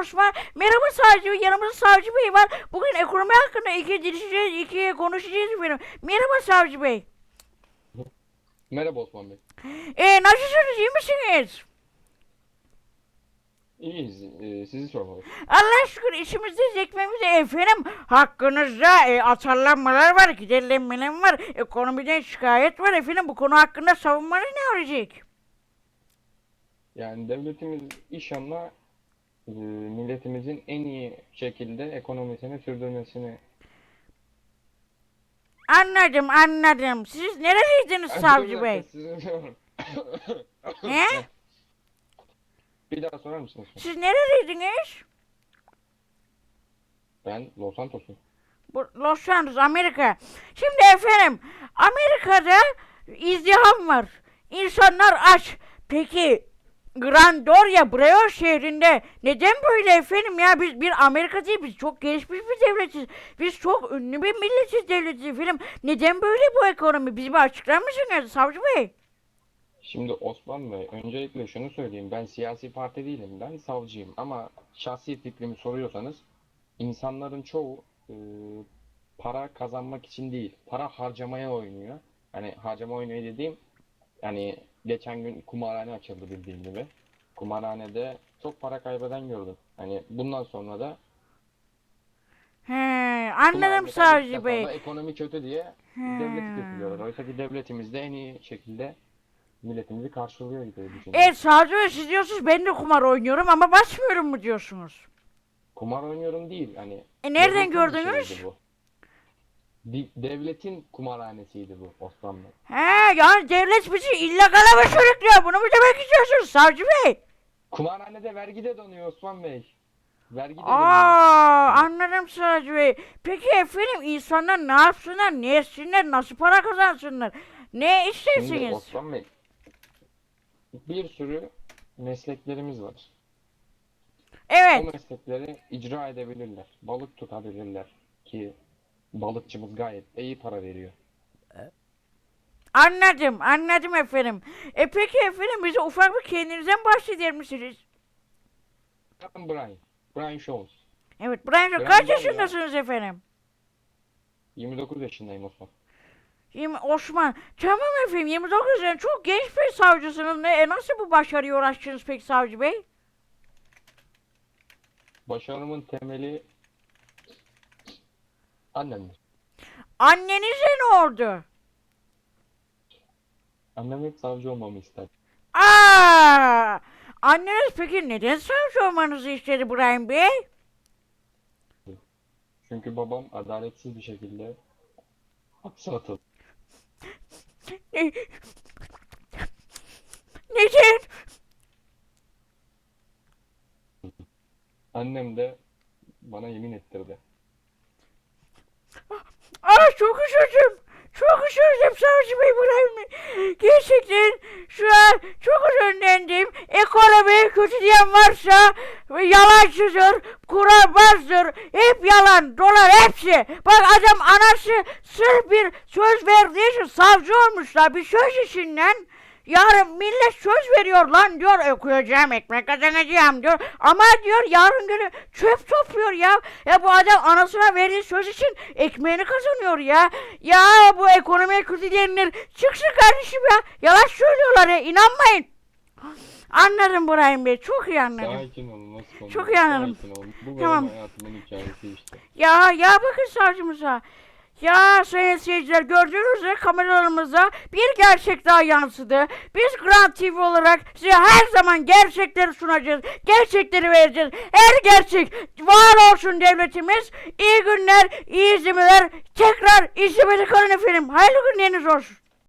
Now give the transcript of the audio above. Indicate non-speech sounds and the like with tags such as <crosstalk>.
Osman. Merhaba savcı bey. Yanımızda savcı bey var. Bugün ekonomi hakkında iki dilişeceğiz, iki konuşacağız efendim. Merhaba savcı bey. Merhaba Osman Bey. Ee, nasılsınız? iyi misiniz? İyiyiz. Ee, sizi sormalı. Allah şükür işimizde ekmeğimizde efendim hakkınızda e, atarlanmalar var, giderlenmeler var, ekonomiden şikayet var efendim bu konu hakkında savunmanız ne olacak? Yani devletimiz inşallah milletimizin en iyi şekilde ekonomisini sürdürmesini Anladım anladım. Siz nereliydiniz savcı bey? He? <laughs> Bir daha sorar mısınız? Siz nereliydiniz? Ben Los Santos'um. Bu Los Angeles, Amerika. Şimdi efendim, Amerika'da izdiham var. İnsanlar aç. Peki, Grandoria, Breo şehrinde neden böyle efendim ya? Biz bir Amerika biz çok gelişmiş bir devletiz. Biz çok ünlü bir milletiz devletiz efendim. Neden böyle bu ekonomi? Bizi bir açıklar mısınız Savcı Bey? Şimdi Osman Bey, öncelikle şunu söyleyeyim. Ben siyasi parti değilim. Ben savcıyım. Ama şahsi fikrimi soruyorsanız insanların çoğu e, para kazanmak için değil, para harcamaya oynuyor. Hani harcama oynuyor dediğim yani geçen gün kumarhane açıldı bildiğin gibi. Kumarhanede çok para kaybeden gördüm. Hani bundan sonra da He, anladım kumarhane Savcı kaybettikten Bey. sonra ekonomi kötü diye devleti kötülüyorlar. Oysa ki devletimiz de en iyi şekilde milletimizi karşılıyor gibi düşünüyorum. Evet Savcı Bey siz diyorsunuz ben de kumar oynuyorum ama basmıyorum mu diyorsunuz? Kumar oynuyorum değil hani. E nereden devletin gördünüz? şeyiydi bu. Devletin kumarhanesiydi bu Osmanlı. He yani devlet bizi illegale mi sürüklüyor? Bunu mu demek istiyorsunuz Savcı Bey? Kumarhanede vergi de donuyor Osman Bey. Vergi de donuyor. Aa anladım Savcı Bey. Peki efendim insanlar ne yapsınlar, ne etsinler, nasıl para kazansınlar? Ne Şimdi istersiniz? Osman Bey bir sürü mesleklerimiz var. O Evet. meslekleri icra edebilirler. Balık tutabilirler ki balıkçımız gayet iyi para veriyor. Anladım, anladım efendim. E peki efendim bize ufak bir kendinizden bahseder misiniz? Ben Brian. Brian Shows. Evet, Brian Ben kaç ya. yaşındasınız efendim? 29 yaşındayım Osman. Yirmi- Osman, tamam efendim 29 yaşında çok genç bir savcısınız. Ne, e, nasıl bu başarıya ulaştınız peki savcı bey? Başarımın temeli annemdir. Annenize ne oldu? Annem hep savcı olmamı ister. Aa! Anneniz peki neden savcı olmanızı istedi İbrahim Bey? Çünkü babam adaletsiz bir şekilde hapse atıldı. Ne- Neden? Annem de bana yemin ettirdi. Aa çok üzüldüm. Çok üzüldüm Savcı Bey İbrahim. Gerçekten şu an çok üzüldüm. Ekonomi kötü diyen varsa yalancıdır, kurabazdır. Hep yalan, dolar hepsi. Bak adam anası sırf bir söz verdiği için savcı olmuşlar. Bir söz içinden. Yarın millet söz veriyor lan diyor okuyacağım ekmek kazanacağım diyor. Ama diyor yarın günü çöp topluyor ya. Ya bu adam anasına verdiği söz için ekmeğini kazanıyor ya. Ya bu ekonomiye kötü diyenler çıksın kardeşim ya. Yalan söylüyorlar ya inanmayın. Anladım Burayım Bey çok iyi anladım. Sakin olun Osman. Çok Bey, iyi anladım. Sakin olun. Bu benim Tamam. hayatımın hikayesi işte. Ya ya bakın savcımıza. Ya sayın seyirciler gördüğünüz üzere kameralarımıza bir gerçek daha yansıdı. Biz Grand TV olarak size her zaman gerçekleri sunacağız. Gerçekleri vereceğiz. Her gerçek var olsun devletimiz. İyi günler, iyi izlemeler. Tekrar izlemede kalın efendim. Hayırlı günleriniz olsun.